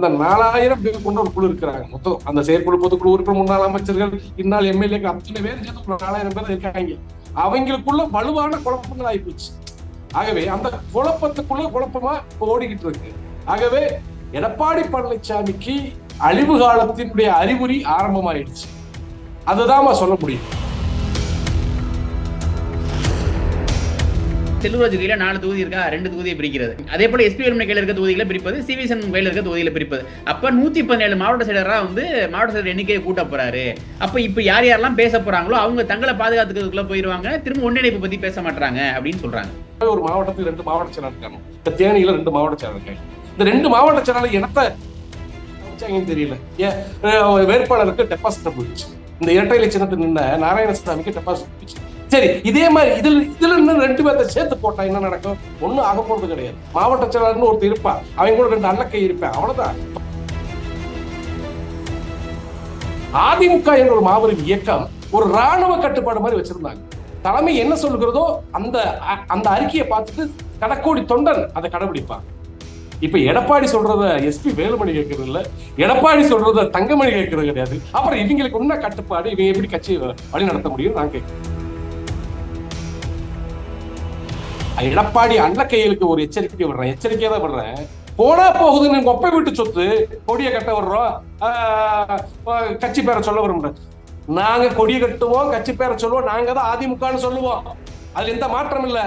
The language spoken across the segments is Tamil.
இந்த நாலாயிரம் பேர் கொண்ட ஒரு குழு இருக்கிறாங்க. மொத்தம் அந்த செயற்குழு பொதுக்குழு உறுப்பினர் முன்னாள் அமைச்சர்கள் இந்நாள் எம்எல்ஏ அத்தனை பேர் சேர்ந்து ஒரு நாலாயிரம் பேர் இருக்காங்க. அவங்களுக்குள்ள வலுவான குழப்பங்கள் ஆயிப்போச்சு. ஆகவே அந்த குழப்பத்துக்குள்ள குழப்பமா ஓடிக்கிட்டு இருக்கு. ஆகவே எடப்பாடி பழனிசாமிக்கு அழிவு காலத்தினுடைய அறிகுறி ஆரம்பமாயிடுச்சு. அதுதான் சொல்ல முடியும். செல்வராஜ் கையில் நாலு தொகுதி இருக்கா? ரெண்டு தொகுதியை பிரிக்கிறது. அதே போல எஸ்பி வேலுமணி கையில் இருக்க தொகுதிகளை பிரிப்பது சிவிசன் கையில் இருக்க தொகுதியில் பிரிப்பது. அப்ப நூத்தி பதினேழு மாவட்ட செயலராக வந்து மாவட்ட செயலர் எண்ணிக்கையை கூட்ட போறாரு. அப்ப இப்போ யார் யாரெல்லாம் பேச போறாங்களோ அவங்க தங்களை பாதுகாத்துக்கிறதுக்குள்ள போயிருவாங்க திரும்ப ஒன்றிணைப்பு பத்தி பேச மாட்டாங்க அப்படின்னு சொல்றாங்க. ஒரு மாவட்டத்தில் ரெண்டு மாவட்ட செயலர் இருக்காங்க. இந்த தேனியில ரெண்டு மாவட்ட செயலர் இருக்காங்க. இந்த ரெண்டு மாவட்ட செயலாளர் இனத்தை தெரியல. ஏன்? வேட்பாளருக்கு டெபாசிட் போயிடுச்சு. இந்த இரட்டை இலட்சணத்தில் நின்ன நாராயணசாமிக்கு டெபாசிட் போயிடுச்சு. சரி இதே மாதிரி இதுல இதுல இன்னும் ரெண்டு பேர்த்த சேர்த்து போட்டா என்ன நடக்கும்? ஒண்ணும் ஆக போறது கிடையாது. மாவட்ட செயலாளர்னு ஒருத்தர் இருப்பான் அவங்க கூட ரெண்டு அண்ணக்கை இருப்பேன். அவ்வளவுதான். அதிமுக என்ற ஒரு மாபெரும் இயக்கம் ஒரு ராணுவ கட்டுப்பாடு மாதிரி வச்சிருந்தாங்க. தலைமை என்ன சொல்லுகிறதோ அந்த அ- அந்த அறிக்கையை பார்த்துட்டு கடக்கோடி தொண்டன் அதை கடைபிடிப்பான். இப்ப எடப்பாடி சொல்றத எஸ்பி வேலுமணி கேட்கறது இல்ல. எடப்பாடி சொல்றத தங்கமணி கேட்கறது கிடையாது. அப்புறம் இவங்களுக்கு என்ன கட்டுப்பாடு? இவங்க எப்படி கட்சி வழி நடத்த முடியும் நான் கேட்கிறேன். எடப்பாடி அண்ணக்கையலுக்கு ஒரு எச்சரிக்கை விடுறேன் எச்சரிக்கையா தான் விடுறேன் போனா போகுதுன்னு கொப்பை விட்டு சொத்து கொடியை கட்ட விடுறோம். ஆஹ், கட்சி பேரை சொல்ல வரோம் நாங்க கொடியை கட்டுவோம் கட்சி பேரை சொல்லுவோம் நாங்க தான் அதிமுகன்னு சொல்லுவோம். அதுல எந்த மாற்றம் இல்ல.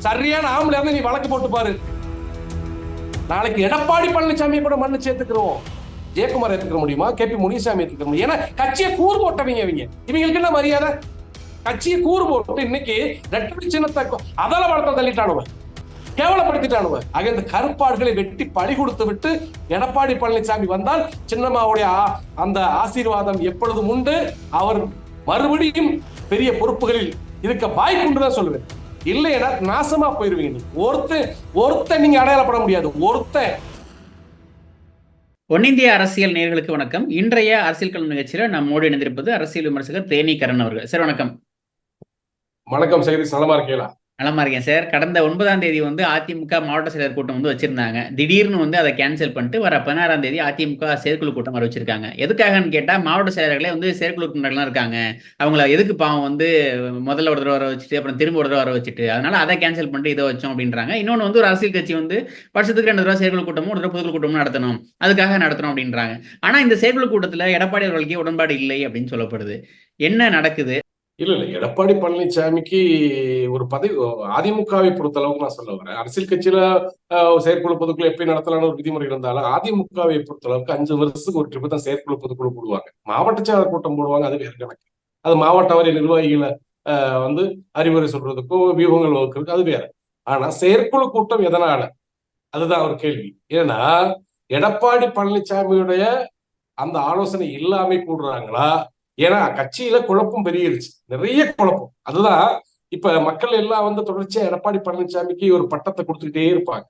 சரியான ஆம்பளை இருந்து நீ வழக்கு போட்டு பாரு. நாளைக்கு எடப்பாடி பழனிசாமியை கூட மண்ணு சேர்த்துக்கிறோம். ஜெயக்குமார் ஏத்துக்க முடியுமா? கே பி முனிசாமி ஏத்துக்க முடியும்? ஏன்னா கட்சியை கூறு போட்டவங்க இவங்க. இவங்களுக்கு என்ன மரியாதை? கட்சியை கூறு போட்டு இன்னைக்கு ரெட்டை சின்னத்தை அதல வளர்த்த தள்ளிட்டானுவ கேவலப்படுத்திட்டானுவ ஆக இந்த கருப்பாடுகளை வெட்டி பழி கொடுத்து விட்டு எடப்பாடி பழனிசாமி வந்தால் சின்னம்மாவுடைய அந்த ஆசீர்வாதம் எப்பொழுதும் உண்டு. அவர் மறுபடியும் பெரிய பொறுப்புகளில் இருக்க வாய்ப்புண்டு தான் சொல்லுவேன். இல்லைன்னா நாசமா போயிருவீங்க நீங்க ஒருத்தன் ஒருத்த நீங்க அடையாளப்பட முடியாது. ஒருத்த. ஒன்னிந்திய அரசியல் நேர்களுக்கு வணக்கம். இன்றைய அரசியல் கல்வி நம்ம நம்மோடு இணைந்திருப்பது அரசியல் விமர்சகர் தேனி கரண் அவர்கள். சார் வணக்கம். வணக்கம் செய்தி நலமா இருக்கீங்களா? நலமா இருக்கேன் சார். கடந்த ஒன்பதாம் தேதி வந்து அதிமுக மாவட்ட செயலர் கூட்டம் வந்து வச்சிருந்தாங்க. திடீர்னு வந்து அதை கேன்சல் பண்ணிட்டு வர பதினாறாம் தேதி அதிமுக செயற்குழு கூட்டம் வர வச்சிருக்காங்க. எதுக்காகன்னு கேட்டா மாவட்ட செயலர்களே வந்து செயற்குழு உறுப்பினர்கள்லாம் இருக்காங்க. அவங்கள எதுக்கு பாவம் வந்து முதல்ல ஒரு தடவை வர வச்சுட்டு அப்புறம் திரும்ப ஒரு தடவை வர வச்சுட்டு அதனால அதை கேன்சல் பண்ணிட்டு இதை வச்சோம் அப்படின்றாங்க. இன்னொன்று வந்து ஒரு அரசியல் கட்சி வந்து வருஷத்துக்கு ரெண்டு தடவை செயற்குழு கூட்டமும் ஒரு தடவை பொதுக்குழு கூட்டமும் நடத்தணும். அதுக்காக நடத்தணும் அப்படின்றாங்க. ஆனா இந்த செயற்குழு கூட்டத்துல எடப்பாடி அவர்களுக்கே உடன்பாடு இல்லை அப்படின்னு சொல்லப்படுது. என்ன நடக்குது? இல்ல இல்ல. எடப்பாடி பழனிசாமிக்கு ஒரு பதவி அதிமுகவை பொறுத்த அளவுக்கு நான் சொல்ல வரேன். அரசியல் கட்சியில செயற்குழு பொதுக்குழு எப்படி நடத்தலாம்னு ஒரு விதிமுறை இருந்தாலும் அதிமுகவை பொறுத்த அளவுக்கு அஞ்சு வருஷத்துக்கு ஒரு ட்ரிப்பு தான் செயற்குழு பொதுக்குழு போடுவாங்க. மாவட்ட செயலர் கூட்டம் போடுவாங்க அது வேறு கணக்கு. அது மாவட்ட வாரிய நிர்வாகிகளை வந்து அறிவுரை சொல்றதுக்கும் வியூகங்கள் வகுக்கிறதுக்கு அது வேற. ஆனா செயற்குழு கூட்டம் எதனால? அதுதான் ஒரு கேள்வி. ஏன்னா எடப்பாடி பழனிசாமியுடைய அந்த ஆலோசனை இல்லாம கூடுறாங்களா? ஏன்னா கட்சியில குழப்பம் பெரியிருச்சு நிறைய குழப்பம். அதுதான் இப்ப மக்கள் எல்லாம் வந்து தொடர்ச்சியா எடப்பாடி பழனிசாமிக்கு ஒரு பட்டத்தை கொடுத்துக்கிட்டே இருப்பாங்க.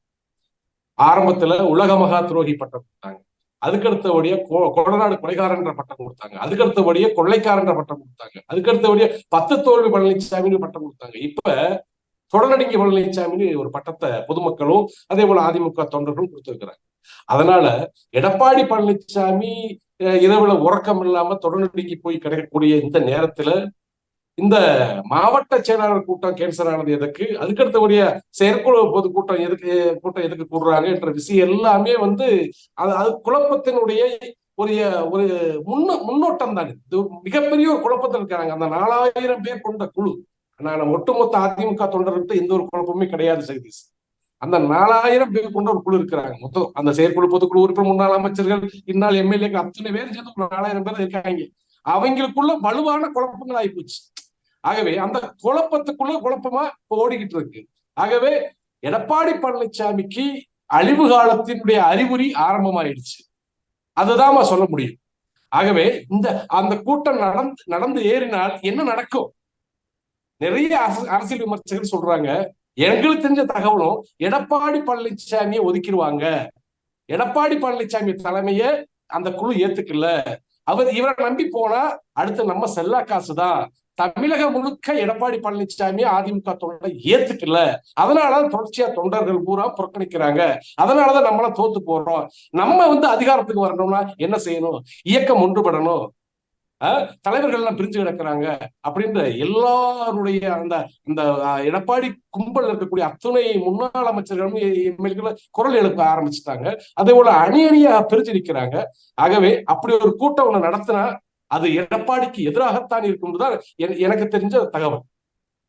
ஆரம்பத்துல உலக மகா துரோகி பட்டம் கொடுத்தாங்க. அதுக்கடுத்தபடியே கொ- கொடநாடு கொலைகாரன்ற பட்டம் கொடுத்தாங்க. அதுக்கடுத்தபடியே கொள்ளைக்காரன்ற பட்டம் கொடுத்தாங்க. அதுக்கடுத்தபடியே பத்து தோல்வி பழனிசாமின்னு பட்டம் கொடுத்தாங்க. இப்ப தொடர்நடுங்கி பழனிசாமின்னு ஒரு பட்டத்தை பொதுமக்களும் அதே போல அதிமுக தொண்டர்களும் கொடுத்திருக்கிறாங்க. அதனால எடப்பாடி பழனிசாமி இரவுல உறக்கம் இல்லாம தொடர்நடிக்கு போய் கிடைக்கக்கூடிய இந்த நேரத்துல இந்த மாவட்ட செயலாளர் கூட்டம் கேன்சல் ஆனது எதுக்கு? அதுக்கடுத்தபடிய செயற்குழு பொதுக்கூட்டம் எதுக்கு கூட்டம் எதுக்கு கூடுறாங்க என்ற விஷயம் எல்லாமே வந்து அது அது குழப்பத்தினுடைய ஒரு ஒரு முன்ன முன்னோட்டம் தான் இது. மிகப்பெரிய ஒரு குழப்பத்தில் இருக்காங்க. அந்த நாலாயிரம் பேர் கொண்ட குழு. நான் ஒட்டுமொத்த அதிமுக தொண்டர்கிட்ட எந்த ஒரு குழப்பமே கிடையாது சதீஷ். அந்த நாலாயிரம் பேர் கொண்ட ஒரு குழு இருக்கிறாங்க. மொத்தம் அந்த செயற்குழு பொதுக்குழு உறுப்பினர் முன்னாள் அமைச்சர்கள் இந்நாள் எம்எல்ஏக்கு அத்தனை பேர் சேர்ந்து ஒரு நாலாயிரம் பேர் இருக்காங்க. அவங்களுக்குள்ள வலுவான குழப்பங்கள் ஆயிப்போச்சு. ஆகவே அந்த குழப்பத்துக்குள்ள குழப்பமா ஓடிக்கிட்டு இருக்கு. ஆகவே எடப்பாடி பழனிசாமிக்கு அழிவு காலத்தினுடைய அறிகுறி ஆரம்பமாயிடுச்சு. அதுதான் சொல்ல முடியும். ஆகவே இந்த அந்த கூட்டம் நடந்து நடந்து ஏறினால் என்ன நடக்கும்? நிறைய அரசு- அரசியல் விமர்சகர்கள் சொல்றாங்க எங்களுக்கு தெரிஞ்ச தகவலும் எடப்பாடி பழனிசாமியை ஒதுக்கிடுவாங்க. எடப்பாடி பழனிசாமி தலைமையை அந்த குழு ஏத்துக்கல. அவர் இவரை நம்பி போனா அடுத்து நம்ம செல்லா காசுதான். தமிழகம் முழுக்க எடப்பாடி பழனிசாமி அதிமுக தொண்டரை ஏத்துக்கல. அதனாலதான் தொடர்ச்சியா தொண்டர்கள் பூரா புறக்கணிக்கிறாங்க. அதனாலதான் நம்மளாம் தோத்து போறோம். நம்ம வந்து அதிகாரத்துக்கு வரணும்னா என்ன செய்யணும்? இயக்கம் ஒன்றுபடணும். தலைவர்கள் எல்லாம் பிரிஞ்சு கிடக்குறாங்க அப்படின்ற எல்லாருடைய அந்த அந்த எடப்பாடி கும்பல் இருக்கக்கூடிய அத்துணை முன்னாள் அமைச்சர்களும் எம்எல்ஏக்களும் குரல் எழுப்ப ஆரம்பிச்சுட்டாங்க. அதே போல அணி அணியா பிரிஞ்சு நிற்கிறாங்க ஆகவே அப்படி ஒரு கூட்டம் ஒண்ணு நடத்தினா அது எடப்பாடிக்கு எதிராகத்தான் இருக்கும்ன்றதான் என- எனக்கு தெரிஞ்ச தகவல்.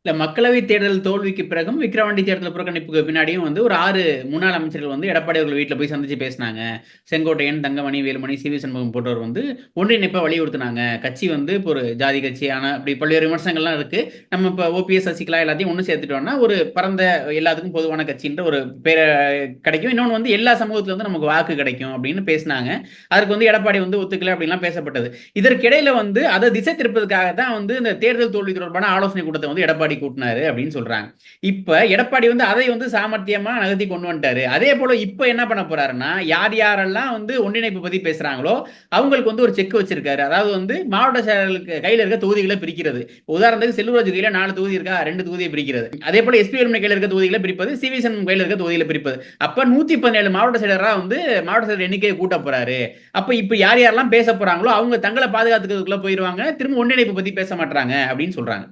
இல்ல மக்களவை தேர்தல் தோல்விக்கு பிறகும் விக்கிரவாண்டி தேர்தல் புறக்கணிப்புக்கு பின்னாடியும் வந்து ஒரு ஆறு முன்னாள் அமைச்சர்கள் வந்து எடப்பாடி அவர்கள் வீட்டில் போய் சந்திச்சு பேசினாங்க. செங்கோட்டையன் தங்கமணி வேலுமணி சி வி சண்முகம் போன்றவர் வந்து ஒன்றிணைப்பாக வலியுறுத்தினாங்க. கட்சி வந்து இப்போ ஒரு ஜாதி கட்சியான அப்படி பல்வேறு விமர்சனங்கள்லாம் இருக்கு. நம்ம இப்போ ஓபிஎஸ் சசிகலா எல்லாத்தையும் ஒன்று சேர்த்துட்டோம்னா ஒரு பரந்த எல்லாத்துக்கும் பொதுவான கட்சின்ற ஒரு பேர கிடைக்கும். இன்னொன்று வந்து எல்லா சமூகத்துல வந்து நமக்கு வாக்கு கிடைக்கும் அப்படின்னு பேசினாங்க. அதற்கு வந்து எடப்பாடி வந்து ஒத்துக்கல அப்படின்லாம் பேசப்பட்டது. இதற்கிடையில வந்து அதை திசை திருப்பதற்காக தான் வந்து இந்த தேர்தல் தோல்வி தொடர்பான ஆலோசனை கூட்டத்தை வந்து எடப்பாடி கூட்டினாரு அப்படின்னு சொல்றாங்க. இப்ப எடப்பாடி வந்து அதை வந்து சாமர்த்தியமா நகர்த்தி கொண்டு வந்துட்டாரு. அதே போல இப்ப என்ன பண்ண போறாருன்னா யார் யாரெல்லாம் வந்து ஒன்றிணைப்பு பத்தி பேசுறாங்களோ அவங்களுக்கு வந்து ஒரு செக் வச்சிருக்காரு. அதாவது வந்து மாவட்ட செயலர்களுக்கு கையில இருக்க தொகுதிகளை பிரிக்கிறது. உதாரணத்துக்கு செல்லூராஜ் கையில நாலு தொகுதி இருக்கா ரெண்டு தொகுதியை பிரிக்கிறது. அதே போல எஸ்பி வேலுமணி கையில இருக்க தொகுதிகளை பிரிப்பது சிவி சண்முகம் கையில இருக்க தொகுதியில பிரிப்பது. அப்ப நூத்தி பதினேழு மாவட்ட செயலரா வந்து மாவட்ட செயலர் எண்ணிக்கையை கூட்ட போறாரு. அப்ப இப்ப யார் யாரெல்லாம் பேச போறாங்களோ அவங்க தங்களை பாதுகாத்துக்கிறதுக்குள்ள போயிருவாங்க திரும்ப ஒன்றிணைப்பு பத்தி பேச மாட்டாங்க அப்படின்னு சொல்றாங்க.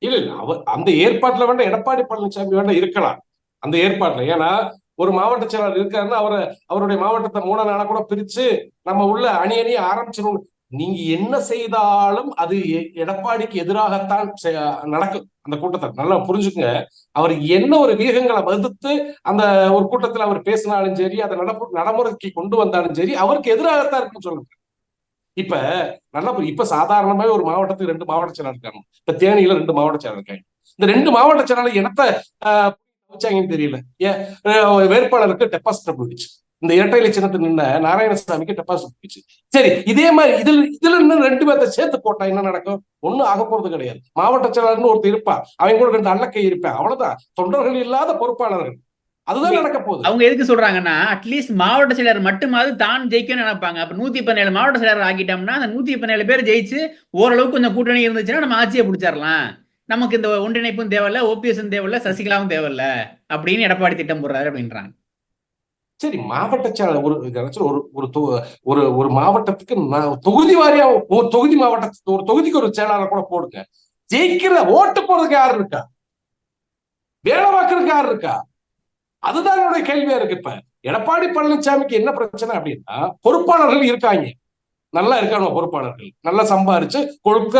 இல்ல இல்ல அவர் அந்த ஏற்பாட்டுல வேண்டாம் எடப்பாடி பழனிசாமி வேண்டாம் இருக்கலாம். அந்த ஏற்பாட்டுல. ஏன்னா ஒரு மாவட்ட செயலாளர் இருக்காருன்னா அவரை அவருடைய மாவட்டத்தை மூணு நாளா கூட பிரிச்சு நம்ம உள்ள அணி அணிய ஆரம்பிச்சிடும் நீங்க என்ன செய்தாலும் அது எ- எடப்பாடிக்கு எதிராகத்தான் நடக்கும் அந்த கூட்டத்தை. நல்லா புரிஞ்சுக்குங்க. அவர் என்ன ஒரு வீகங்களை வகுத்து அந்த ஒரு கூட்டத்தில் அவர் பேசினாலும் சரி அதை நடப்பு நடைமுறைக்கு கொண்டு வந்தாலும் சரி அவருக்கு எதிராகத்தான் இருக்குன்னு சொல்லுங்க. இப்ப நல்லா இப்ப சாதாரணமாவே ஒரு மாவட்டத்துக்கு ரெண்டு மாவட்ட செயலர் இருக்காங்க. இப்ப தேனியில ரெண்டு மாவட்ட செயலர் இருக்காங்க. இந்த ரெண்டு மாவட்ட செயலாளர் என்னத்த ஆஹ், வச்சாங்கன்னு தெரியல. ஆஹ், வேட்பாளருக்கு டெபாசிட் போயிடுச்சு. இந்த இரட்டை இலை நின்ன நாராயணசாமிக்கு டெபாசிட் போயிடுச்சு. சரி இதே மாதிரி இதுல இதுல இன்னும் ரெண்டு பேர்த்த சேர்த்து போட்டா என்ன நடக்கும்? ஒண்ணும் ஆக போறது கிடையாது. மாவட்ட செயலாளர்னு ஒருத்தர் இருப்பான். அவங்க கூட ரெண்டு அள்ளக்கை இருப்பேன். அவ்வளவுதான். தொண்டர்கள் இல்லாத பொறுப்பாளர்கள். அதுதான் நடக்க போகுது. அவங்க எதுக்கு சொல்றாங்கன்னா அட்லீஸ்ட் மாவட்ட செயலர் மட்டுமாவது தான் ஜெயிக்கணும்னு நினைப்பாங்க. அப்ப நூத்தி பதினேழு மாவட்ட செயலர் ஆக்கிட்டோம்னா அந்த நூத்தி பதினேழு பேர் ஜெயிச்சு ஓரளவுக்கு கொஞ்சம் கூட்டணி இருந்துச்சுன்னா நம்ம ஆட்சியை பிடிச்சிடலாம். நமக்கு இந்த ஒன்றிணைப்பும் தேவையில்ல ஓபிஎஸும் தேவையில்ல சசிகலாவும் தேவையில்ல அப்படின்னு எடப்பாடி திட்டம் போடுறாரு அப்படின்றாங்க. சரி மாவட்ட செயலாளர் ஒரு ஒரு ஒரு ஒரு மாவட்டத்துக்கு தொகுதி வாரியா ஒரு தொகுதி மாவட்டத்துக்கு ஒரு தொகுதிக்கு ஒரு செயலாளர் கூட போடுங்க. ஜெயிக்கிற ஓட்டு போறதுக்கு யாரு இருக்கா? வேலை பார்க்கறதுக்கு யாரு இருக்கா? அதுதான் என்னுடைய கேள்வியா இருக்கு இப்ப. எடப்பாடி பழனிசாமிக்கு என்ன பிரச்சனை அப்படின்னா பொறுப்பாளர்கள் இருக்காங்க. நல்லா இருக்காங்க பொறுப்பாளர்கள். நல்லா சம்பாரிச்சு கொடுக்க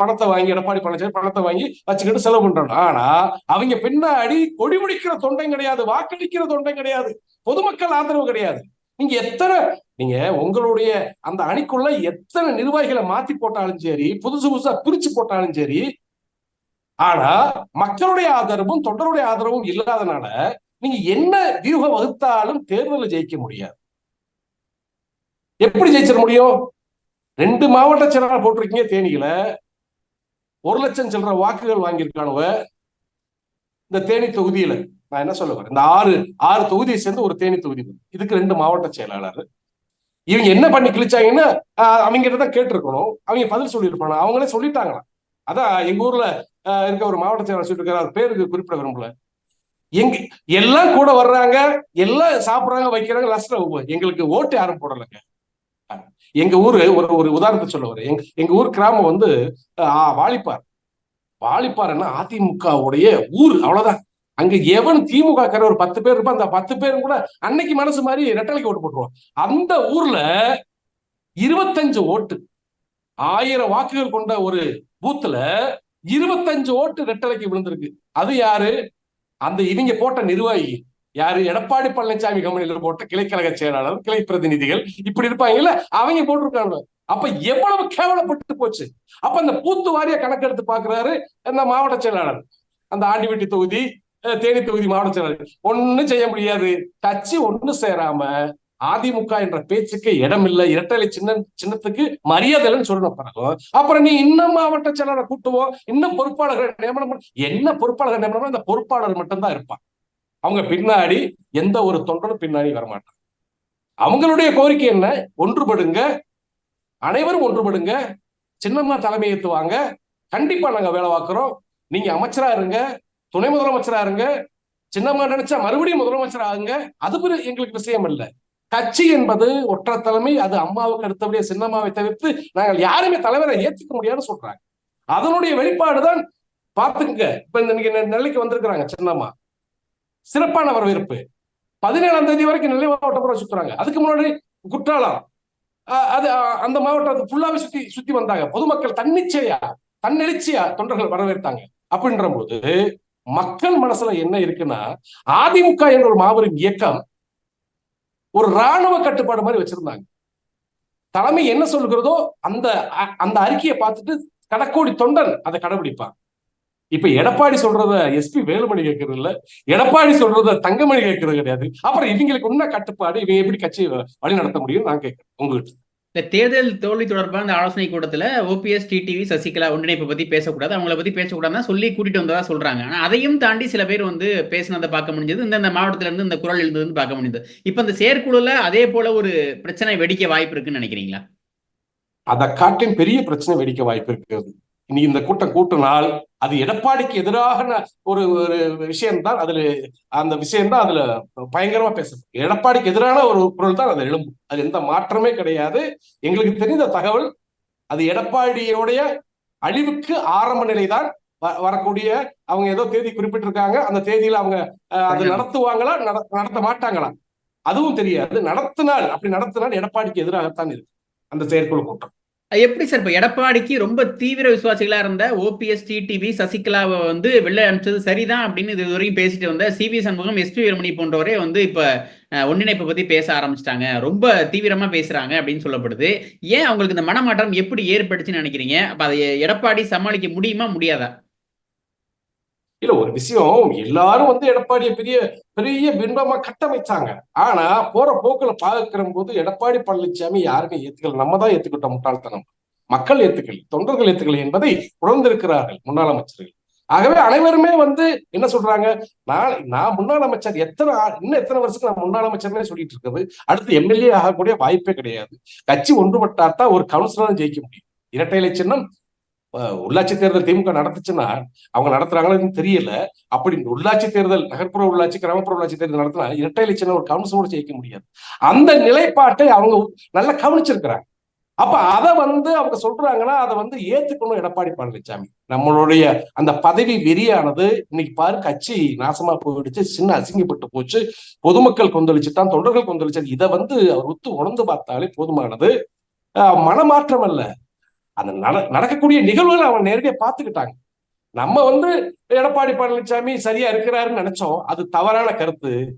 பணத்தை வாங்கி எடப்பாடி பழனிசாமி பணத்தை வாங்கி வச்சுக்கிட்டு செலவு பண்றாங்க. ஆனா அவங்க பின்னாடி கொடி முடிக்கிற தொண்டை கிடையாது வாக்களிக்கிற தொண்டை கிடையாது. பொதுமக்கள் ஆதரவு கிடையாது. நீங்க எத்தனை நீங்க உங்களுடைய அந்த அணிக்குள்ள எத்தனை நிர்வாகிகளை மாத்தி போட்டாலும் சரி புதுசு புதுசா பிரிச்சு போட்டாலும் சரி ஆனா மக்களுடைய ஆதரவும் தொண்டருடைய ஆதரவும் இல்லாதனால நீங்க என்ன வியூகம் வகுத்தாலும் தேர்தலில் ஜெயிக்க முடியாது. எப்படி ஜெயிச்சிட முடியும்? ரெண்டு மாவட்ட செயலாளர் போட்டிருக்கீங்க தேனியில. ஒரு லட்சம் சில்லற வாக்குகள் வாங்கியிருக்கானுவ இந்த தேனி தொகுதியில. நான் என்ன சொல்ல வரேன்? இந்த ஆறு ஆறு தொகுதியை சேர்ந்து ஒரு தேனி தொகுதி. இதுக்கு ரெண்டு மாவட்ட செயலாளர். இவங்க என்ன பண்ணி கிழிச்சாங்கன்னா ஆஹ் அவங்க கிட்ட தான் கேட்டிருக்கணும். அவங்க பதில் சொல்லியிருப்பாங்க. அவங்களே சொல்லிட்டாங்களாம். அதான் எங்க ஊர்ல இருக்க ஒரு மாவட்ட செயலாளர் சொல்லிட்டு அவர் பேருக்கு குறிப்பிட விரும்பல. எங்க எல்லாம் கூட வர்றாங்க எல்லாம் சாப்பிடுறாங்க வைக்கிறாங்க லாஸ்ட்ல எங்களுக்கு ஓட்டு யாரும் போடலைங்க. எங்க ஊரு ஒரு ஒரு உதாரணத்தை சொல்ல வரேன். எங்க எங்க ஊர் கிராமம் வந்து ஆஹ் வாலிப்பார். வாலிப்பார்னா அதிமுகவுடைய ஊர் அவ்வளவுதான். அங்க எவன் திமுக கார ஒரு பத்து பேர் இருப்பான் அந்த பத்து பேரும் கூட அன்னைக்கு மனசு மாதிரி ரெட்டலைக்கு ஓட்டு போட்டுருவான். அந்த ஊர்ல இருபத்தஞ்சு ஓட்டு ஆயிரம் வாக்குகள் கொண்ட ஒரு பூத்துல இருபத்தஞ்சு ஓட்டு ரெட்டலைக்கு விழுந்திருக்கு. அது யாரு? அந்த இவங்க போட்ட நிர்வாகி யாரு? எடப்பாடி பழனிசாமி கம்பெனியில போட்ட கிளைக்கழக செயலாளர் கிளை பிரதிநிதிகள். இப்படி இருப்பாங்கல்ல? அவங்க போட்டிருக்காங்க. அப்ப எவ்வளவு கேவலப்பட்டு போச்சு. அப்ப அந்த பூத்து வாரியா கணக்கெடுத்து பாக்குறாரு அந்த மாவட்ட செயலாளர்? அந்த ஆண்டிவெட்டி தொகுதி அஹ், தேனி தொகுதி மாவட்ட செயலாளர். ஒண்ணும் செய்ய முடியாது. கட்சி ஒண்ணு சேராம அதிமுக என்ற பேச்சுக்கு இடம் இல்லை இரட்டலை சின்ன சின்னத்துக்கு மரியாதை சொல்லணும் பிறகு. அப்புறம் நீ இன்னும் மாவட்ட செயலாளரை கூட்டுவோம் இன்னும் பொறுப்பாளர்கள் நியமனம் என்ன பொறுப்பாளர்கள் நியமனம் அந்த பொறுப்பாளர் மட்டும்தான் இருப்பான். அவங்க பின்னாடி எந்த ஒரு தொண்டரும் பின்னாடி வரமாட்டான். அவங்களுடைய கோரிக்கை என்ன? ஒன்றுபடுங்க. அனைவரும் ஒன்றுபடுங்க. சின்னம்மா தலைமை ஏற்றுவாங்க கண்டிப்பா நாங்க வேலை பார்க்கிறோம். நீங்க அமைச்சரா இருங்க. துணை முதலமைச்சரா இருங்க. சின்னம்மா நினைச்சா மறுபடியும் முதலமைச்சர் ஆகுங்க. அது ஒரு எங்களுக்கு விஷயம் இல்ல. கட்சி என்பது ஒற்றை தலைமை அது அம்மாவுக்கு அடுத்தபடியே சின்னம்மாவை தவிர்த்து நாங்கள் யாருமே தலைவரை ஏத்துக்க முடியாதுன்னு சொல்றாங்க. அதனுடைய வெளிப்பாடுதான் பாத்துக்கங்க இப்ப இன்னைக்கு நெ- நெல்லைக்கு வந்திருக்கிறாங்க சின்னம்மா. சிறப்பான வரவேற்பு. பதினேழாம் தேதி வரைக்கும் நெல்லை மாவட்டம் பூரா சுத்துறாங்க. அதுக்கு முன்னாடி குற்றாலம். அது அந்த மாவட்டத்தை ஃபுல்லாவே சுத்தி சுத்தி வந்தாங்க. பொதுமக்கள் தன்னிச்சையா தன்னெழுச்சியா தொண்டர்கள் வரவேற்றாங்க. அப்படின்ற போது மக்கள் மனசுல என்ன இருக்குன்னா அதிமுக என்ற ஒரு மாபெரும் இயக்கம் ஒரு ராணுவ கட்டுப்பாடு மாதிரி வச்சிருந்தாங்க. தலைமை என்ன சொல்லுகிறதோ அந்த அ- அந்த அறிக்கையை பார்த்துட்டு கடக்கோடி தொண்டன் அதை கடைபிடிப்பான் இப்ப எடப்பாடி சொல்றத எஸ்பி வேலுமணி கேட்கறது இல்ல எடப்பாடி சொல்றத தங்கமணி கேட்கறது கிடையாது. அப்புறம் இவங்களுக்கு உன்ன கட்டுப்பாடு இவங்க எப்படி கட்சி வழி நடத்த முடியும் நான் கேட்கிறேன் உங்ககிட்ட. இந்த தேர்தல் தோல்வி தொடர்பான இந்த ஆலோசனை கூட்டத்துல ஓபிஎஸ் டிடிவி சசிகலா ஒன்றிணைப்பை பத்தி பேசக்கூடாது. அவங்கள பத்தி பேசக்கூடாதுன்னு சொல்லி கூட்டிட்டு வந்ததாக சொல்றாங்க. ஆனால் அதையும் தாண்டி சில பேர் வந்து பேசினதை பார்க்க முடிஞ்சது. இந்த மாவட்டத்திலேருந்து இந்த குரல் எழுந்ததுன்னு பார்க்க முடிஞ்சது. இப்போ இந்த செயற்குழுல அதே போல ஒரு பிரச்சனை வெடிக்க வாய்ப்பு இருக்குன்னு நினைக்கிறீங்களா? அதை காட்டின் பெரிய பிரச்சனை வெடிக்க வாய்ப்பு இருக்கிறது. இனி இந்த கூட்டம் கூட்டினால் அது எடப்பாடிக்கு எதிராக ஒரு ஒரு விஷயம்தான் அதுல அந்த விஷயம்தான் அதுல பயங்கரமா பேசும் எடப்பாடிக்கு எதிரான ஒரு பொருள் தான் அது எழும்பும் அது எந்த மாற்றமே கிடையாது. எங்களுக்கு தெரிந்த தகவல் அது எடப்பாடியோடைய அழிவுக்கு ஆரம்ப நிலைதான். வரக்கூடிய அவங்க ஏதோ தேதி குறிப்பிட்டிருக்காங்க. அந்த தேதியில அவங்க அது நடத்துவாங்களா? நட- நடத்த மாட்டாங்களா? அதுவும் தெரியாது. நடத்தினால் அப்படி நடத்தினால் எடப்பாடிக்கு எதிராகத்தான் இருக்கு. அந்த செயற்குழு கூட்டம். எப்படி சார் இப்போ எடப்பாடிக்கு ரொம்ப தீவிர விசுவாசிகளாக இருந்த ஓபிஎஸ் டிடிவி சசிகலாவை வந்து வெளில அனுப்பிச்சது சரிதான் அப்படின்னு இது வரைக்கும் பேசிட்டு வந்த சிவி சண்முகம் எஸ்பி வீரமணி போன்றவரே வந்து இப்போ ஒன்றிணைப்பை பற்றி பேச ஆரம்பிச்சிட்டாங்க. ரொம்ப தீவிரமாக பேசுகிறாங்க அப்படின்னு சொல்லப்படுது. ஏன் அவங்களுக்கு இந்த மனமாற்றம் எப்படி ஏற்பட்டுச்சுன்னு நினைக்கிறீங்க? அப்போ அதை எடப்பாடி சமாளிக்க முடியுமா? முடியாதா? இல்ல ஒரு விஷயம் எல்லாரும் வந்து எடப்பாடியை பெரிய பெரிய பின்பமா கட்டமைச்சாங்க. ஆனா போற போக்குல பாக்குற போது எடப்பாடி பழனிசாமி யாருமே ஏத்துக்கல. நம்ம தான் ஏத்துக்கிட்டோம் முட்டாள்தனம். மக்கள் ஏத்துக்கல் தொண்டர்கள் ஏத்துக்கல என்பதை உணர்ந்திருக்கிறார்கள் முன்னாள் அமைச்சர்கள். ஆகவே அனைவருமே வந்து என்ன சொல்றாங்க? நான் நான் முன்னாள் அமைச்சர் எத்தனை இன்னும் எத்தனை வருஷத்துக்கு நான் முன்னாள் அமைச்சர்னே சொல்லிட்டு இருக்கிறது அடுத்து எம்எல்ஏ ஆகக்கூடிய வாய்ப்பே கிடையாது. கட்சி ஒன்றுபட்டாதான் ஒரு கவுன்சிலரும் ஜெயிக்க முடியும். இரட்டை இலை சின்னம் உள்ளாட்சி தேர்தல் திமுக நடத்துச்சுன்னா அவங்க நடத்துறாங்களான்னு தெரியல. அப்படி உள்ளாட்சி தேர்தல் நகர்ப்புற உள்ளாட்சி கிராமப்புற உள்ளாட்சி தேர்தல் நடத்தினா இரட்டை இலட்சணம் ஒரு கவுன்சிலோட ஜெயிக்க முடியாது. அந்த நிலைப்பாட்டை அவங்க நல்லா கவனிச்சிருக்கிறாங்க. அப்ப அதை வந்து அவங்க சொல்றாங்கன்னா அதை வந்து ஏத்துக்கணும் எடப்பாடி பழனிசாமி நம்மளுடைய அந்த பதவி வெறியானது இன்னைக்கு பாரு கட்சி நாசமா போயிடுச்சு சின்ன அசிங்கப்பட்டு போச்சு பொதுமக்கள் கொந்தளிச்சுட்டான் தொண்டர்கள் கொந்தளிச்சு இதை வந்து அவர் ஒத்து உணர்ந்து பார்த்தாலே போதுமானது. ஆஹ் மனமாற்றம் அல்ல. அந்த நட- நடக்கக்கூடிய நிகழ்வுகளை அவங்க நேரடியா பார்த்துக்கிட்டாங்க. நம்ம வந்து எடப்பாடி பழனிசாமி சரியா இருக்கிறாருன்னு நினைச்சோம். அது தவறான கருத்து.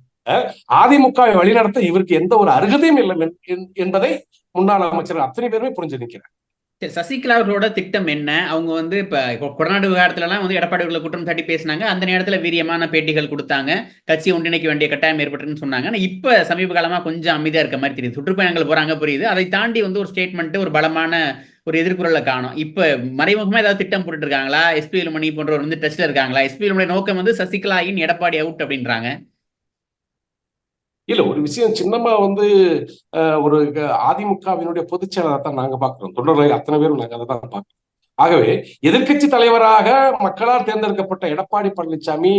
அதிமுகவை வழிநடத்த இவருக்கு எந்த ஒரு அருகதையும் இல்லை என்பதை முன்னாள் அமைச்சர் அத்தனை பேருமே புரிஞ்சு நிற்கிறார் சரி சசிகலா அவர்களோட திட்டம் என்ன? அவங்க வந்து இப்ப கொடநாடு விவகாரத்துலலாம் வந்து எடப்பாடி அவர்களை குற்றம் சாட்டி பேசினாங்க. அந்த நேரத்துல வீரியமான பேட்டிகள் கொடுத்தாங்க. கட்சி ஒன்றிணைக்க வேண்டிய கட்டாயம் ஏற்பட்டுன்னு சொன்னாங்க. ஆனால் இப்ப சமீப காலமாக கொஞ்சம் அமைதியா இருக்க மாதிரி தெரியுது. சுற்றுப்பயணங்கள் போறாங்க புரியுது. அதை தாண்டி வந்து ஒரு ஸ்டேட்மெண்ட் ஒரு பலமான ஒரு எதிர்குறலை காணும். இப்ப மறைமுகமா ஏதாவது திட்டம் போட்டுட்டு இருக்காங்களா எஸ்பி வேலுமணி போன்றவர் வந்து டெஸ்ட்ல இருக்காங்களா? எஸ்பி வேலுமணி நோக்கம் வந்து சசிகலாயின் எடப்பாடி அவுட் அப்படின்றாங்க. இல்ல ஒரு விஷயம் சின்னம்மா வந்து ஒரு அதிமுகவினுடைய பொதுச் செயலாளர் தான் நாங்க பாக்குறோம். தொண்டர்கள் அத்தனை பேரும் நாங்க அதை தான் பாக்குறோம். ஆகவே எதிர்க்கட்சி தலைவராக மக்களால் தேர்ந்தெடுக்கப்பட்ட எடப்பாடி பழனிசாமி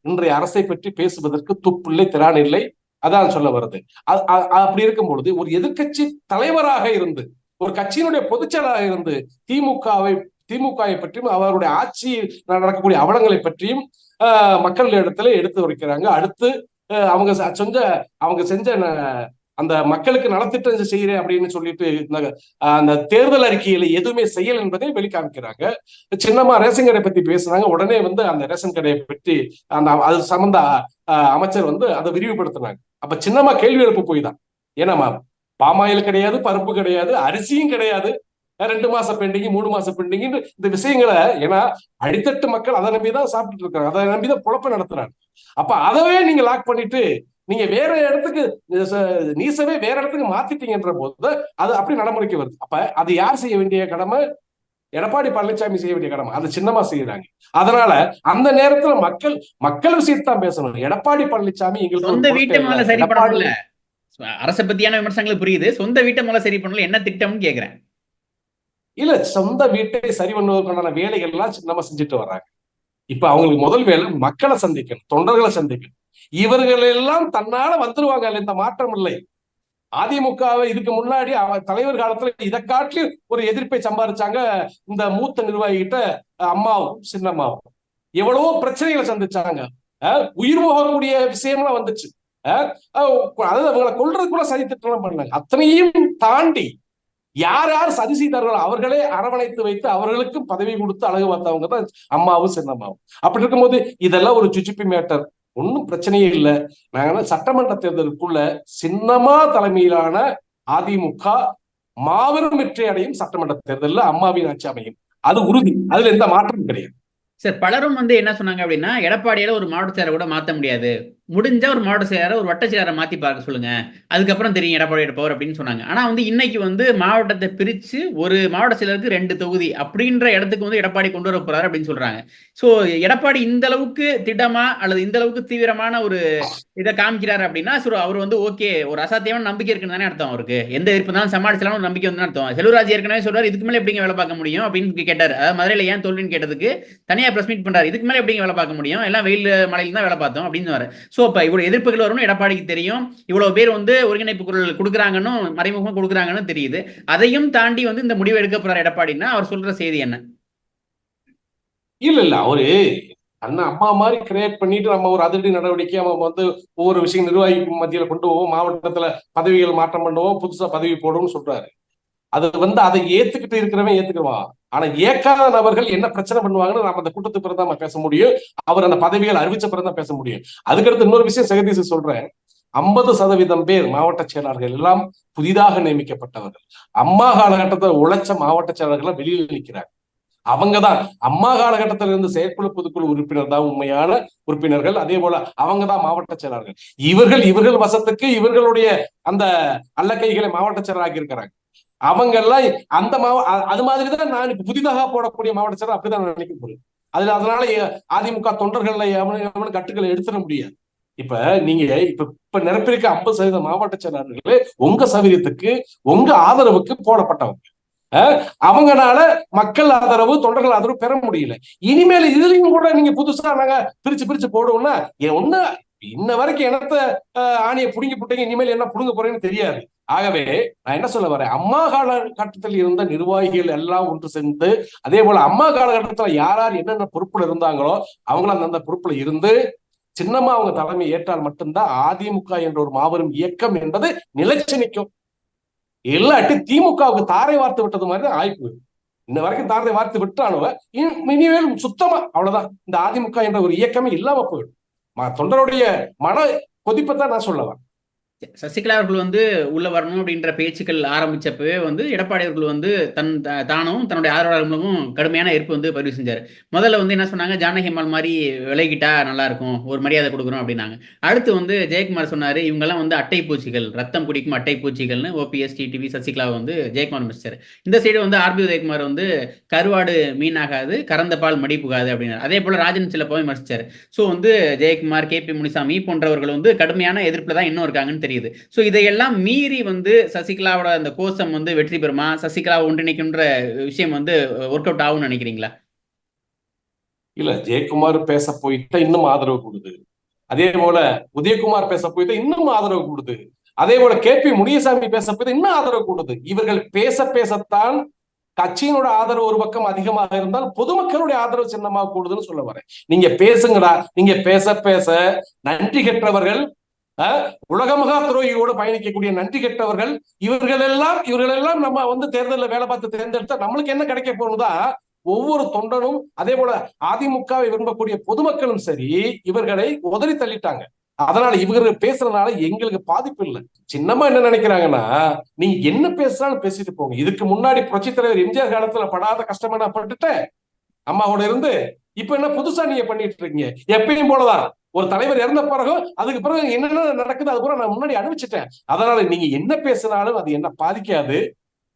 இன்றைய அரசை பற்றி பேசுவதற்கு துப்பில்லை திரான் இல்லை அதான் சொல்ல வருது அ- அப்படி இருக்கும் பொழுது ஒரு எதிர்க்கட்சி தலைவராக இருந்து ஒரு கட்சியினுடைய பொதுச்செயலாளராக இருந்து திமுகவை திமுகவை பற்றியும் அவருடைய ஆட்சி நடக்கக்கூடிய அவலங்களை பற்றியும் ஆஹ், மக்கள் இடத்துல எடுத்து வைக்கிறாங்க. அடுத்து அஹ், அவங்க செஞ்ச அவங்க செஞ்ச ந- அந்த மக்களுக்கு நலத்திட்டம் செய்யறேன் அப்படின்னு சொல்லிட்டு இந்த, அந்த தேர்தல் அறிக்கையில எதுவுமே செய்யல என்பதை வெளிக்காமிக்கிறாங்க. சின்னம்மா ரேஷன் கடை பத்தி பேசுனாங்க உடனே வந்து அந்த ரேஷன் கடையை பற்றி அந்த அது சம்பந்த அமைச்சர் வந்து அதை விரிவுபடுத்தினாங்க. அப்ப சின்னம்மா கேள்வி எழுப்பு போய் தான். ஏன்னா பாமாயில் கிடையாது பருப்பு கிடையாது அரிசியும் கிடையாது. ரெண்டு மாசம் பெண்டிங் மூணு மாசம் பெண்டிங் இந்த விஷயங்களை ஏன்னா அடித்தட்டு மக்கள் அதை நம்பிதான் சாப்பிட்டுட்டு இருக்காங்க அதை நம்பிதான் பொழப்ப நடத்துறாங்க. அப்ப அதவே நீங்க லாக் பண்ணிட்டு நீங்க வேற இடத்துக்கு நீசவே வேற இடத்துக்கு மாத்திட்டீங்கன்ற போது அது அப்படி நடைமுறைக்கு வருது. அப்ப அது யார் செய்ய வேண்டிய கடமை? எடப்பாடி பழனிசாமி செய்ய வேண்டிய கடமை. அது சின்னமா செய்யறாங்க. அதனால அந்த நேரத்துல மக்கள் மக்கள் விஷயத்தான் பேசணும். எடப்பாடி பழனிசாமி எங்களுக்கு அரசை பத்தியான விமர்சனங்கள் புரியுது. சொந்த வீட்டை முதல்ல சரி பண்ணல என்ன திட்டம்னு கேக்குறேன். இல்ல சொந்த வீட்டை சரி பண்ணுவதற்கான வேலைகள் எல்லாம் சின்னமா செஞ்சுட்டு வர்றாங்க. இப்ப அவங்களுக்கு முதல் வேலை மக்களை சந்திக்கணும் தொண்டர்களை சந்திக்கணும். இவர்கள் எல்லாம் தன்னால வந்துருவாங்க. இந்த மாற்றம் இல்லை. அதிமுகவை இதுக்கு முன்னாடி அவ தலைவர் காலத்துல இதை காட்டி ஒரு எதிர்ப்பை சம்பாதிச்சாங்க இந்த மூத்த நிர்வாகிகிட்ட அம்மாவும் சின்னம்மாவும். எவ்வளவோ பிரச்சனைகளை சந்திச்சாங்க. உயிர் போகக்கூடிய விஷயம்லாம் வந்துச்சு. அதாவது அவங்களை கொள்றதுக்குள்ள சதி திட்டம் பண்ணாங்க அத்தனையும் தாண்டி யார் யார் சதி செய்தார்களோ அவர்களே அரவணைத்து வைத்து அவர்களுக்கும் பதவி கொடுத்து அழகு பார்த்தவங்க தான் அம்மாவும் சின்னம்மாவும். அப்படி இருக்கும்போது இதெல்லாம் ஒரு சுச்சிப்பி மேட்டர். ஒன்றும் பிரச்சனையே இல்லை. நாங்க சட்டமன்ற தேர்தலுக்குள்ள சின்னமா தலைமையிலான அதிமுக மாபெரும் வெற்றி அடையும் சட்டமன்ற தேர்தலில் அம்மாவின் ஆட்சி அமையும். அது உறுதி. அதுல எந்த மாற்றமும் கிடையாது. சார் பலரும் வந்து என்ன சொன்னாங்க அப்படின்னா எடப்பாடியால ஒரு மாவட்ட செயலரை கூட மாற்ற முடியாது. முடிஞ்ச ஒரு மாவட்ட செயலரை ஒரு வட்ட செயலரை மாத்தி பார்க்க சொல்லுங்க. அதுக்கப்புறம் தெரியும் எடப்பாடி எடுப்பவர் அப்படின்னு சொன்னாங்க. ஆனா வந்து இன்னைக்கு வந்து மாவட்டத்தை பிரிச்சு ஒரு மாவட்ட செயலருக்கு ரெண்டு தொகுதி அப்படின்ற இடத்துக்கு வந்து எடப்பாடி கொண்டு வர போறாரு அப்படின்னு சொல்றாங்க. சோ எடப்பாடி இந்த அளவுக்கு திட்டமா அல்லது இந்த அளவுக்கு தீவிரமான ஒரு இதை காமிக்கிறாரு அப்படின்னா ஸோ அவர் வந்து ஓகே ஒரு அசாத்தியமான நம்பிக்கை இருக்குன்னு தானே அர்த்தம் அவருக்கு. எந்த எதிர்ப்பு தான் சமாளிச்சலாம் ஒரு நம்பிக்கை வந்து அர்த்தம். செல்வராஜ் ஏற்கனவே சொல்றாரு இதுக்கு மேலே எப்படிங்க வேலை பார்க்க முடியும்? அப்படின்னு கேட்டார். அதாவது மதுரையில் ஏன் தோல்வின்னு கேட்டதுக்கு தனியா ப்ரெஸ் மீட் பண்றாரு. இதுக்கு மேலே எப்படிங்க வேலை பார்க்க முடியும்? எல்லாம் வெயில் மலையில் தான் வேலை பார்த்தோம் அப்படின்னு வர ஸோ இப்போ இவ்வளவு எதிர்ப்புகள் வரும்னு எடப்பாடிக்கு தெரியும். இவ்வளோ பேர் வந்து ஒருங்கிணைப்பு குரல் கொடுக்குறாங்கன்னு மறைமுகமாக கொடுக்குறாங்கன்னு தெரியுது. அதையும் தாண்டி வந்து இந்த முடிவு எடுக்க போறார் எடப்பாடின்னா அவர் சொல்ற செய்தி என்ன? இல்ல இல்ல. அவரு அண்ணா அம்மா மாதிரி கிரியேட் பண்ணிட்டு நம்ம ஒரு அதிரடி நடவடிக்கை நம்ம வந்து ஒவ்வொரு விஷயம் நிர்வாகி மத்தியில கொண்டு போவோம். மாவட்டத்துல பதவிகள் மாற்றம் பண்ணுவோம். புதுசா பதவி போடுவோம்னு சொல்றாரு. அது வந்து அதை ஏத்துக்கிட்டு இருக்கிறவன் ஏத்துக்குவான். ஆனா ஏற்காத நபர்கள் என்ன பிரச்சனை பண்ணுவாங்கன்னு நம்ம அந்த கூட்டத்துக்கு பிறகு நம்ம பேச முடியும். அவர் அந்த பதவிகள் அறிவிச்ச பிறகு தான் பேச முடியும். அதுக்கடுத்து இன்னொரு விஷயம் ஜெகதீஷ் சொல்றேன். ஐம்பது சதவீதம் பேர் மாவட்ட செயலாளர்கள் எல்லாம் புதிதாக நியமிக்கப்பட்டவர்கள். அம்மா காலகட்டத்தில் உழைச்ச மாவட்ட செயலாளர்கள் வெளியில் நிற்கிறாங்க அவங்கதான். அம்மா காலகட்டத்தில் இருந்து செயற்குழு பொதுக்குழு உறுப்பினர் தான் உண்மையான உறுப்பினர்கள். அதே போல அவங்க தான் மாவட்ட செயலாளர்கள். இவர்கள் இவர்கள் வசத்துக்கு இவர்களுடைய அந்த அல்லக்கைகளை மாவட்ட செயலராக்கி இருக்கிறாங்க அவங்க எல்லாம் அந்த மாவ அது மாதிரிதான் நான் இப்ப புதிதாக போடக்கூடிய மாவட்ட செயலர் அப்படிதான் நான் நினைக்க போறேன். அதுல அதனால அதிமுக தொண்டர்கள்ல எவனும் கட்டுக்களை எடுத்துட முடியாது. இப்ப நீங்க இப்ப இப்ப நிரப்பிருக்க ஐம்பது சதவீத மாவட்ட செயலாளர்களே உங்க சதவீதத்துக்கு உங்க ஆதரவுக்கு போடப்பட்டவங்க. அவங்கனால மக்கள் ஆதரவு தொண்டர்கள் ஆதரவு பெற முடியல. இனிமேல் இதுலயும் கூட நீங்க புதுசா நாங்க பிரிச்சு பிரிச்சு போடுவோம்னா ஒண்ணு இன்ன வரைக்கும் எனத்த ஆணியை புடுங்கி போட்டீங்க இனிமேல் என்ன புடுங்க போறேன்னு தெரியாது. ஆகவே நான் என்ன சொல்ல வரேன்? அம்மா காலகட்டத்தில் இருந்த நிர்வாகிகள் எல்லாம் ஒன்று சேர்ந்து அதே போல அம்மா காலகட்டத்துல யார் யார் என்னென்ன பொறுப்புல இருந்தாங்களோ அவங்களும் அந்தந்த பொறுப்புல இருந்து சின்னமா அவங்க தலைமை ஏற்றால் மட்டும்தான் அதிமுக என்ற ஒரு மாபெரும் இயக்கம் என்பது நிலைச்சு நிற்கும். இல்லாட்டி திமுகவுக்கு தாரை வார்த்து விட்டது மாதிரி தான் ஆய்ப்பு இன்ன வரைக்கும் தாரை வார்த்து விட்டானுவ இனிமேல் சுத்தமா அவ்வளவுதான். இந்த அதிமுக என்ற ஒரு இயக்கமே இல்லாம போயிடும். தொண்டருடைய மன கொதிப்பை தான் நான் சொல்லலாம் சசிகலா அவர்கள் வந்து உள்ள வரணும் அப்படின்ற பேச்சுக்கள் ஆரம்பிச்சப்பவே வந்து எடப்பாடி அவர்கள் வந்து தன் தானும் தன்னுடைய ஆதரவாளர்களும் கடுமையான எதிர்ப்பு வந்து பதிவு செஞ்சார். முதல்ல வந்து என்ன சொன்னாங்க? ஜானகிமால் மாதிரி விலகிட்டா நல்லா இருக்கும் ஒரு மரியாதை கொடுக்குறோம் அப்படின்னாங்க. அடுத்து வந்து ஜெயக்குமார் சொன்னாரு இவங்கெல்லாம் வந்து அட்டை பூச்சிகள் ரத்தம் குடிக்கும் அட்டை பூச்சிகள்னு ஓபிஎஸ் டிடிவி சசிகலா வந்து ஜெயக்குமார் மிஸ்டர் இந்த சைடு வந்து ஆர்பி உதயகுமார் வந்து கருவாடு மீனாகாது கறந்த பால் மடிப்புகாது அப்படின்னாரு. அதே போல ராஜன் சில போய் மறைச்சார் ஸோ வந்து ஜெயக்குமார் கே பி முனிசாமி போன்றவர்கள் வந்து கடுமையான எதிர்ப்பில் தான் இன்னும் இருக்காங்கன்னு தெரியுது. ஸோ இதையெல்லாம் மீறி வந்து சசிகலாவோட அந்த கோஷம் வந்து வெற்றி பெறுமா? சசிகலா ஒன்றிணைக்கின்ற விஷயம் வந்து ஒர்க் அவுட் ஆகும்னு நினைக்கிறீங்களா? இல்ல ஜெயக்குமார் பேச போயிட்டா இன்னும் ஆதரவு கொடுது. அதே போல உதயகுமார் பேச போயிட்டா இன்னும் ஆதரவு கொடுது. அதே போல கே பி முனியசாமி பேச போயிட்டு இன்னும் ஆதரவு கொடுது. இவர்கள் பேச பேசத்தான் கட்சியினோட ஆதரவு ஒரு பக்கம் அதிகமாக இருந்தால் பொதுமக்களுடைய ஆதரவு சின்னமாக கூடுதுன்னு சொல்ல வரேன். நீங்க பேசுங்கடா. நீங்க பேச பேச நன்றி கெட்டவர்கள் உலகமகா துரோகியோடு பயணிக்கக்கூடிய நன்றி கெட்டவர்கள் இவர்கள் எல்லாம் இவர்கள் எல்லாம் நம்ம வந்து தேர்தலில் வேலை பார்த்து தேர்ந்தெடுத்தா நம்மளுக்கு என்ன கிடைக்க போகுதா ஒவ்வொரு தொண்டனும் அதே போல அதிமுகவை விரும்பக்கூடிய பொதுமக்களும் சரி இவர்களை உதறி தள்ளிட்டாங்க. அதனால இவர்கள் பேசுறதுனால எங்களுக்கு பாதிப்பு இல்லை. சின்னமா என்ன நினைக்கிறாங்கன்னா நீங்க என்ன பேசுறாலும் பேசிட்டு போங்க. இதுக்கு முன்னாடி புரட்சி தலைவர் எம்ஜிஆர் காலத்துல படாத கஷ்டமா நான் பட்டுட்டேன். அம்மாவோட இருந்து இப்ப என்ன புதுசா நீங்க பண்ணிட்டு இருக்கீங்க? எப்பயும் போலதான். ஒரு தலைவர் இறந்த பிறகு அதுக்கு பிறகு என்னென்ன நடக்குது அது கூட நான் முன்னாடி அனுப்பிச்சிட்டேன் அதனால நீங்க என்ன பேசினாலும் அது என்ன பாதிக்காது.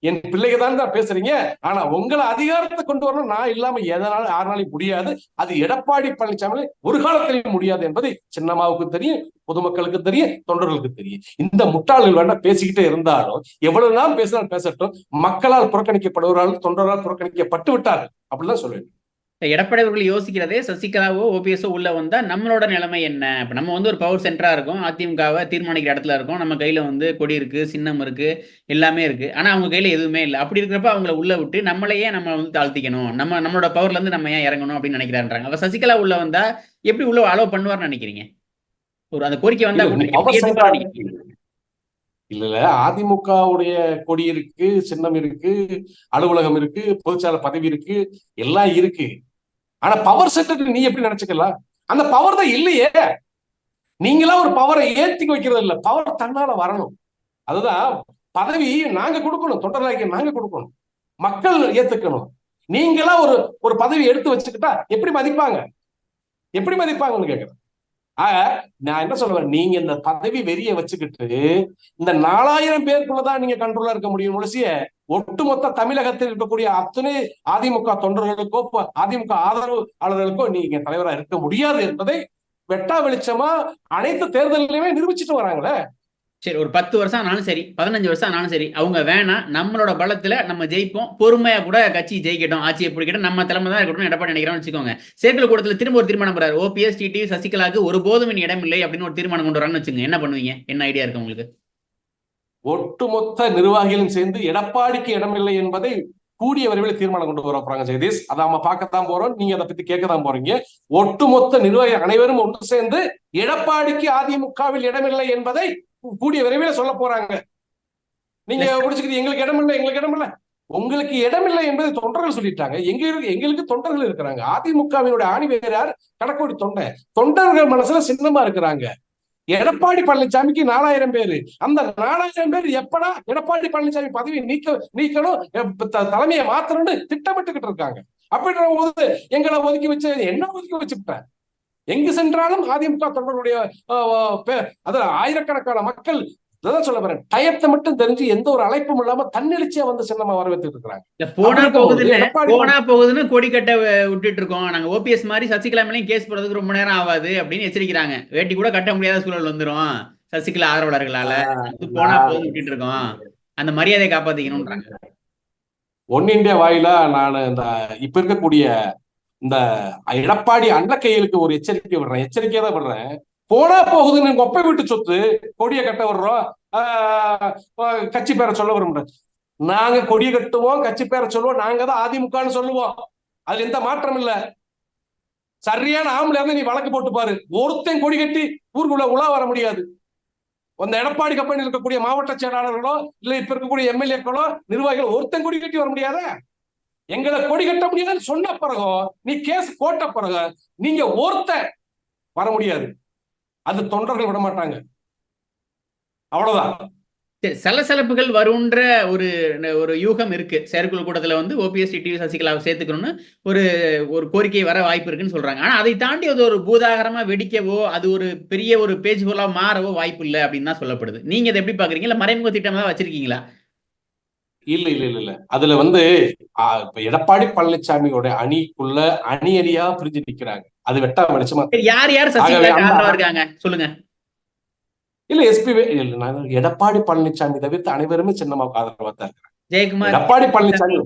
என் பிள்ளைங்க தான் தான் பேசுறீங்க. ஆனா உங்களை அதிகாரத்தை கொண்டு வரணும் நான் இல்லாம எதனால யாருனாலையும் முடியாது. அது எடப்பாடி பழனிசாமி ஒரு காலத்திலையும் முடியாது என்பது சின்னம்மாவுக்கு தெரியும் பொதுமக்களுக்கு தெரியும் தொண்டர்களுக்கு தெரியும். இந்த முட்டாள்கள் வேண்டாம் பேசிக்கிட்டே இருந்தாலும் எவ்வளவு நாள் பேசினாலும் பேசட்டும் மக்களால் புறக்கணிக்கப்படுவதால் தொண்டரால் புறக்கணிக்கப்பட்டு விட்டார்கள் அப்படிலாம் சொல்லுவேன் எடப்பாடி அவர்கள் யோசிக்கிறதே சசிகலாவோ ஓபிஎஸ்ஓ உள்ள வந்தா நம்மளோட நிலைமை என்ன? இப்ப நம்ம வந்து ஒரு பவர் சென்டரா இருக்கோம். அதிமுகவை தீர்மானிக்கிற இடத்துல இருக்கோம். நம்ம கையில வந்து கொடி இருக்கு சின்னம் இருக்கு எல்லாமே இருக்கு. ஆனா அவங்க கையில எதுவுமே இல்லை. அப்படி இருக்கிறப்ப அவங்கள உள்ள விட்டு நம்மளையே நம்ம வந்து தாழ்த்திக்கணும். நம்ம நம்மளோட பவர்ல இருந்து நம்ம ஏன் இறங்கணும் அப்படின்னு நினைக்கிறான்றாங்க அப்ப சசிகலா உள்ள வந்தா எப்படி உள்ள அலோவ் பண்ணுவார்னு நினைக்கிறீங்க? ஒரு அந்த கோரிக்கை வந்தா இல்ல. நினைக்கிறீங்க? இல்ல அதிமுகவுடைய கொடி இருக்கு சின்னம் இருக்கு அலுவலகம் இருக்கு பொதுச்சாளர் பதவி இருக்கு எல்லாம் இருக்கு. ஆனா பவர் சென்டர் நீ எப்படி நினைச்சுக்கலாம் அந்த பவர் தான் இல்லையே. நீங்களா ஒரு பவரை ஏத்தி வைக்கிறது இல்ல. பவர் தன்னால வரணும். அதுதான் பதவி நாங்க கொடுக்கணும். தொண்டர்களாகிய நாங்க கொடுக்கணும். மக்கள் ஏத்துக்கணும். நீங்களா ஒரு ஒரு பதவி எடுத்து வச்சுக்கிட்டா எப்படி மதிப்பாங்க? எப்படி மதிப்பாங்கன்னு கேக்குறேன். ஆக நான் என்ன சொல்லுவேன் நீங்க இந்த பதவி வெறிய வச்சுக்கிட்டு இந்த நாலாயிரம் பேருக்குள்ளதான் நீங்க கண்ட்ரோலா இருக்க முடியும் முழுசிய ஒட்டுமொத்த தமிழகத்தில் இருக்கக்கூடிய அத்தனை அதிமுக தொண்டர்களுக்கோ அதிமுக ஆதரவாளர்களுக்கோ நீங்க தலைவரா இருக்க முடியாது என்பதை வெட்டா வெளிச்சமா அனைத்து தேர்தலிலுமே நிரூபிச்சுட்டு வராங்களே. சரி ஒரு பத்து வருஷம் ஆனாலும் சரி பதினஞ்சு வருஷம் ஆனாலும் சரி அவங்க வேணாம் நம்மளோட பலத்துல நம்ம ஜெயிப்போம். பொறுமையா கூட கட்சி ஜெயிக்கட்டும் ஆட்சியை பிடிக்கட்டும் நம்ம தலைமை தான் இருக்கட்டும் எடப்பாடி நினைக்கிறோம்னு வச்சுக்கோங்க. சேர்க்கல் கூடத்துல திரும்ப ஒரு தீர்மானம் போறாரு ஓபிஎஸ் டிடி சசிகலாக்கு ஒருபோதும் இனி இடம் இல்லை அப்படின்னு ஒரு தீர்மானம் கொண்டு வரான்னு வச்சுங்க என்ன பண்ணுவீங்க? என்ன ஐடியா இருக்கு உங்களுக்கு? ஒட்டுமொத்த நிர்வாகிகளும் சேர்ந்து எடப்பாடிக்கு இடமில்லை என்பதை கூடிய விரைவில் தீர்மானம் கொண்டு வர போறாங்க ஜெகதீஷ். அதை நம்ம பார்க்கத்தான் போறோம். நீங்க அதை பத்தி கேட்கத்தான் போறீங்க. ஒட்டுமொத்த நிர்வாகி அனைவரும் ஒன்று சேர்ந்து எடப்பாடிக்கு அதிமுகவில் இடமில்லை என்பதை கூடிய விரைவில் சொல்ல போறாங்க. நீங்க முடிச்சுக்கிட்டு எங்களுக்கு இடமில்லை எங்களுக்கு இடமில்லை. உங்களுக்கு இடமில்லை என்பதை தொண்டர்கள் சொல்லிட்டாங்க. எங்களுக்கு எங்களுக்கு தொண்டர்கள் இருக்கிறாங்க. அதிமுகவினுடைய ஆணி வேறார் கடக்கோடி தொண்டை. தொண்டர்கள் மனசுல சின்னமா இருக்கிறாங்க. எடப்பாடி பழனிசாமிக்கு நாலாயிரம் பேரு. அந்த நாலாயிரம் பேர் எப்படா எடப்பாடி பழனிசாமி பதவியை நீக்க நீக்கணும் த- தலைமையை மாத்தணும்னு திட்டமிட்டுக்கிட்டு இருக்காங்க. அப்படின்ற போது எங்களை ஒதுக்கி வச்சு என்ன ஒதுக்கி வச்சுட்டேன் எங்கு சென்றாலும் அதிமுக தொண்டர்களுடைய அதாவது ஆயிரக்கணக்கான மக்கள் அதான் சொல்ல வரேன் டயத்தை மட்டும் தெரிஞ்சு எந்த ஒரு அழைப்பும் இல்லாம தன்னெழுச்சியா வந்து சின்னமா வரவேற்றுட்டு இருக்காங்க இல்ல போனா போகுது. போகுதுன்னு போனா போகுதுன்னு கொடி கட்ட அஹ், விட்டுட்டு இருக்கோம். நாங்க ஓபிஎஸ் மாதிரி சசிகலா மேலேயும் கேஸ் போடுறதுக்கு ரொம்ப நேரம் ஆகாது அப்படின்னு எச்சரிக்கிறாங்க. வேட்டி கூட கட்ட முடியாத சூழல் வந்துரும். சசிகலா ஆதரவாளர்களால. போனா போகுதுன்னு விட்டுட்டு இருக்கோம். அந்த மரியாதையை காப்பாத்திக்கணும்ன்றாங்க. ஒன் இந்தியா வாயிலா நான் இந்த இப்ப இருக்கக்கூடிய இந்த எடப்பாடி அண்டக்கையலுக்கு ஒரு எச்சரிக்கை விடுறேன். எச்சரிக்கையா தான் விடுறேன். போனா போகுதுன்னு கொப்பை விட்டு சொத்து. கொடியை கட்ட வர்றோம் ஆஹ் கட்சி பேரை சொல்ல வரும் நாங்க கொடியை கட்டுவோம் கட்சி பேரை சொல்லுவோம். நாங்க தான் அதிமுகன்னு சொல்லுவோம். அதுல எந்த மாற்றம் இல்ல. சரியான ஆம்பளை இருந்து நீ வழக்கு போட்டு பாரு. ஒருத்தன் கொடி கட்டி ஊருக்குள்ள உலா வர முடியாது. அந்த எடப்பாடி கம்பெனியில் இருக்கக்கூடிய மாவட்ட செயலாளர்களோ இல்ல இப்ப இருக்கக்கூடிய எம்எல்ஏக்களோ நிர்வாகிகள் ஒருத்தன் கொடி கட்டி வர முடியாத? எங்களை கொடி கட்ட முடியாதுன்னு சொன்ன பிறகும் நீ கேஸ் போட்ட பிறகு நீங்க ஒருத்தன் வர முடியாது. அது தொண்டர்கள் விட மாட்டாங்க. அவ்வளவுதான். சலசலப்புகள் வரும்ன்ற ஒரு ஒரு யூகம் இருக்கு. செயற்குழு கூட்டத்துல வந்து ஓபிஎஸ் டிவி சசிகலாவை சேர்த்துக்கணும்னு ஒரு ஒரு கோரிக்கை வர வாய்ப்பு இருக்குன்னு சொல்றாங்க. ஆனா அதை தாண்டி அது ஒரு பூதாகரமா வெடிக்கவோ அது ஒரு பெரிய ஒரு பேஜ் பொருளா மாறவோ வாய்ப்பு இல்லை அப்படின்னு தான் சொல்லப்படுது. நீங்க இதை எப்படி பாக்குறீங்க? இல்ல மறைமுக திட்டம் தான் வச்சிருக்கீங்களா? இல்ல இல்ல இல்ல இல்ல. அதுல வந்து எடப்பாடி பழனிசாமியோட அணிக்குள்ள அணி அணியா பிரிஞ்சு நிக்கிறாங்க. அது வெட்டா வெளிச்சமா யார் யார் இருக்காங்க? சொல்லுங்க. இல்ல எஸ்பி எடப்பாடி பழனிசாமி தவிர்த்து அனைவருமே சின்னமாவுக்கு ஆதரவா தான் இருக்காங்க ஜெயக்குமார் எடப்பாடி பழனிசாமி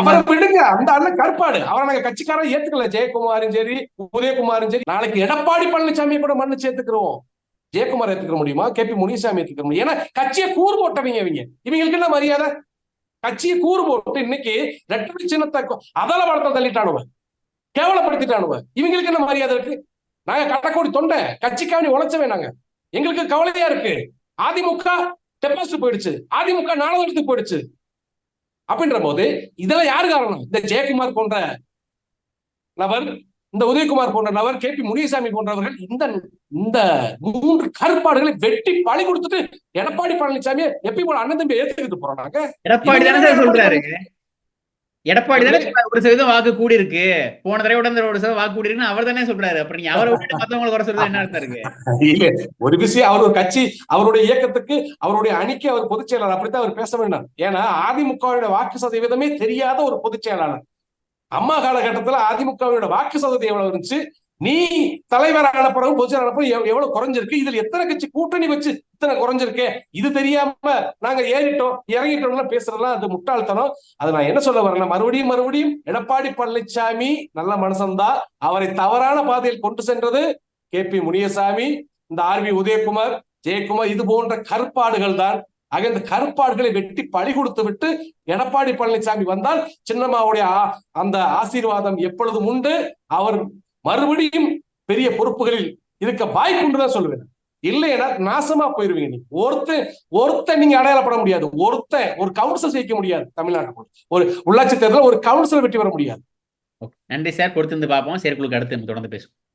அவரை விடுங்க அந்த அண்ணன் கருப்பாடு. அவரை நாங்க கட்சிக்காரன் ஏத்துக்கல. ஜெயக்குமாரும் சரி உதயகுமாரும் சரி. நாளைக்கு எடப்பாடி பழனிசாமி கூட மண்ணு சேர்த்துக்கிறோம் ஜெயக்குமார் ஏத்துக்க முடியுமா? கே பி முனிசாமி ஏத்துக்க முடியும்? ஏன்னா கட்சியை கூறு போட்டவங்க இவங்க. இவங்களுக்கு என்ன மரியாதை? கட்சியை கூறு போட்டு இன்னைக்கு ரெட்டடி சின்னத்தை கொ- அதல வளர்த்த தள்ளிட்டானுவ கேவலப்படுத்திட்டானுவ இவங்களுக்கு என்ன மரியாதை இருக்கு? நாங்க கடக்கோடி தொண்டை கட்சிக்காண்டி உழைச்சவே நாங்க. எங்களுக்கு கவலையா இருக்கு. அதிமுக டெபாசிட் போயிடுச்சு. அதிமுக நாலாயிரத்துக்கு போயிடுச்சு. அப்படின்ற போது இதெல்லாம் யாரு காரணம்? இந்த ஜெயக்குமார் போன்ற நபர் இந்த உதயகுமார் போன்ற நபர் கே பி முனியசாமி போன்றவர்கள் இந்த இந்த மூன்று கருப்பாடுகளை வெட்டி பழி கொடுத்துட்டு எடப்பாடி பழனிசாமியை எப்பயும் போல அண்ணன் தம்பி ஏத்துக்கிட்டு போறாங்க எடப்பாடி தானே சார் சொல்றாரு எடப்பாடி தானே ஒரு சதவீதம் வாக்கு கூடி இருக்கு போன தடவை இந்த ஒரு சதவீதம் வாக்கு கூடி இருக்குன்னு அவர் தானே சொல்றாரு. அப்புறம் நீங்க அவரை விட்டு மத்தவங்களை குறை சொல்றது என்ன அர்த்தம் இருக்கு? இல்ல ஒரு விஷயம் அவர் ஒரு கட்சி அவருடைய இயக்கத்துக்கு அவருடைய அணிக்கு அவர் பொதுச் செயலாளர் அப்படித்தான் அவர் பேச வேண்டாம். ஏன்னா அதிமுகவோட வாக்கு சதவீதமே தெரியாத ஒரு பொதுச் செயலாளர். அம்மா காலகட்டத்துல அதிமுகவோட வாக்கு சதவீதம் எவ்வளவு இருந்துச்சு? நீ தலைவரான பிறகு பொதுச்செயலாளர் பிறகு எவ்வளவு குறைஞ்சிருக்கு? இதுல எத்தனை கட்சி கூட்டணி வச்சு இத்தனை குறைஞ்சிருக்கே? இது தெரியாம நாங்க ஏறிட்டோம் இறங்கிட்டோம்லாம் பேசுறதுலாம் அது முட்டாள்தனம். அது நான் என்ன சொல்ல வரேன்னா மறுபடியும் மறுபடியும் எடப்பாடி பழனிசாமி நல்ல மனுஷன்தான். அவரை தவறான பாதையில் கொண்டு சென்றது கே பி முனியசாமி இந்த ஆர் வி உதயகுமார் ஜெயக்குமார் இது போன்ற கருப்பாடுகள் தான் ஆக இந்த கருப்பாடுகளை வெட்டி பழி கொடுத்து விட்டு எடப்பாடி பழனிசாமி வந்தால் சின்னம்மாவுடைய அந்த ஆசீர்வாதம் எப்பொழுதும் உண்டு. அவர் மறுபடியும் பெரிய பொறுப்புகளில் இருக்க வாய்ப்புண்டு சொல்லுவேன். இல்லைன்னா நாசமா போயிருவீங்க நீ. ஒருத்தன் ஒருத்தன் நீங்க அடையாளப்பட முடியாது. ஒருத்தன் ஒரு கவுன்சில் ஜெயிக்க முடியாது தமிழ்நாட்டில் ஒரு உள்ளாட்சி தேர்தலில் ஒரு கவுன்சில் வெற்றி பெற முடியாது. நன்றி சார். பொறுத்திருந்து பார்ப்போம். செயற்குழுக்கு அடுத்து நம்ம தொடர்ந்து பேசுவோம்.